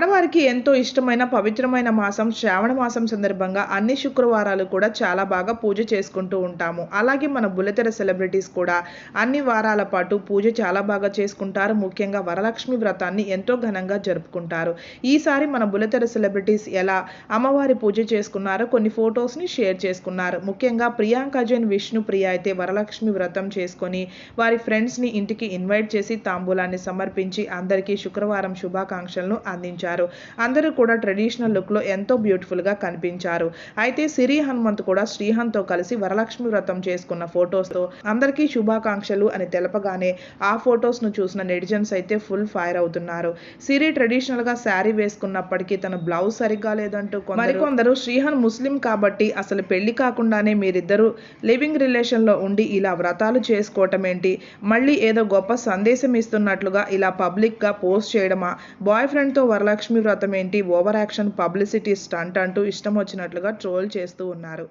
ఆడవారికి ఎంతో ఇష్టమైన పవిత్రమైన మాసం శ్రావణ మాసం సందర్భంగా అన్ని శుక్రవారాలు కూడా చాలా బాగా పూజ చేసుకుంటూ ఉంటాము. అలాగే మన బుల్లెతెర సెలబ్రిటీస్ కూడా అన్ని వారాల పాటు పూజ చాలా బాగా చేసుకుంటారు. ముఖ్యంగా వరలక్ష్మి వ్రతాన్ని ఎంతో ఘనంగా జరుపుకుంటారు. ఈసారి మన బుల్లెతెర సెలబ్రిటీస్ ఎలా అమ్మవారి పూజ చేసుకున్నారో కొన్ని ఫొటోస్ని షేర్ చేసుకున్నారు. ముఖ్యంగా ప్రియాంక జైన్ విష్ణు ప్రియ అయితే వరలక్ష్మి వ్రతం చేసుకొని వారి ఫ్రెండ్స్ని ఇంటికి ఇన్వైట్ చేసి తాంబూలాన్ని సమర్పించి అందరికీ శుక్రవారం శుభాకాంక్షలను అందించారు. అందరూ కూడా ట్రెడిషనల్ లుక్లో ఎంతో బ్యూటిఫుల్గా కనిపించారు. అయితే సిరి హనుమంత్ కూడా శ్రీహన్తో కలిసి వరలక్ష్మి వ్రతం చేసుకున్న ఫొటోస్తో అందరికీ శుభాకాంక్షలు అని తెలపగానే ఆ ఫొటోస్ను చూసిన నెటిజన్స్ అయితే ఫుల్ ఫైర్ అవుతున్నారు. సిరి ట్రెడిషనల్గా శారీ వేసుకున్నప్పటికీ తన బ్లౌజ్ సరిగ్గా లేదంటూ కొందరు- మరికొందరు శ్రీహన్ ముస్లిం కాబట్టి అసలు పెళ్ళి కాకుండానే మీరిద్దరూ లివింగ్ రిలేషన్లో ఉండి ఇలా వ్రతాలు చేసుకోవటం ఏంటి? మళ్ళీ ఏదో గొప్ప సందేశం ఇస్తున్నట్లుగా ఇలా పబ్లిక్గా పోస్ట్ చేయడమా? బాయ్ ఫ్రెండ్తో వరలక్ష్మి వ్రతం ఏంటి? ఓవర్ యాక్షన్ పబ్లిసిటీ స్టంట్ అంటూ ఇష్టం వచ్చినట్లుగా ట్రోల్ చేస్తూ ఉన్నారు.